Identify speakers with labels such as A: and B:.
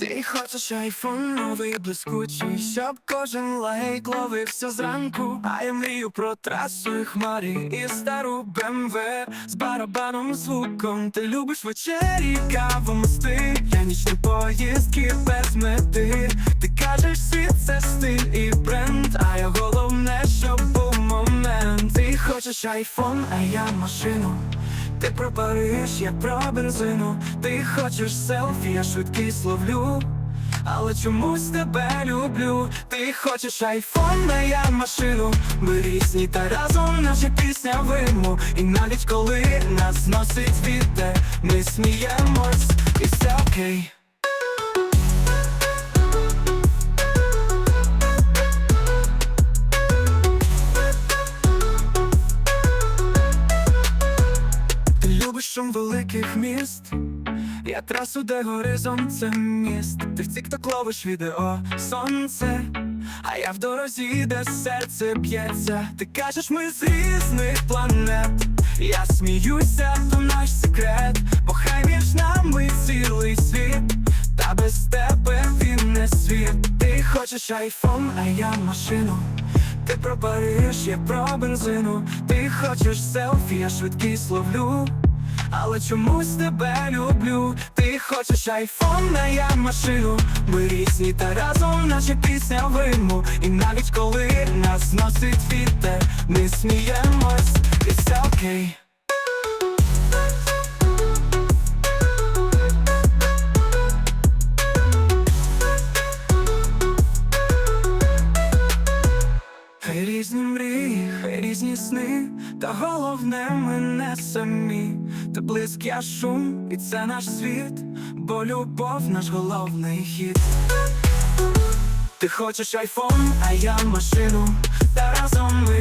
A: Ти хочеш айфон новий блискучий, щоб кожен лайк ловився зранку. А я мрію про трасу і хмарі і стару БМВ з барабаном звуком. Ти любиш вечері, каву мости, я нічні поїздки без мети. Ти кажеш, світ це стиль і бренд, а я головне, щоб був момент. Ти хочеш айфон, а я машину. Ти про Париж, я про бензину. Ти хочеш селфі, я швидкість ловлю. Але чомусь тебе люблю. Ти хочеш айфон, а я машину Ми різні та разом наша пісня виму. І навіть коли нас носить вітер Ми сміємось. І все окей шум великих міст, я трасу, де горизонт це міст. Ти в тік ловиш відео сонце, а я в дорозі, де серце б'ється. Ти кажеш, ми з різних планет. Я сміюся, то наш секрет, бо хай між нами цілий світ, та без тебе він не світ. Ти хочеш айфон, а я машину. Ти про Париж, я про бензину Ти хочеш селфі, я швидкість ловлю Але чомусь тебе люблю. Ти хочеш айфон, а я машину. Ми різні та разом наша пісня виму І навіть коли нас зносить вітер Ми сміємось, і все різні мрії, різні сни, та головне ми не самі. Ти близький я шум, і це наш світ, бо любов наш головний хід. Ти хочеш айфон, а я машину, та разом ми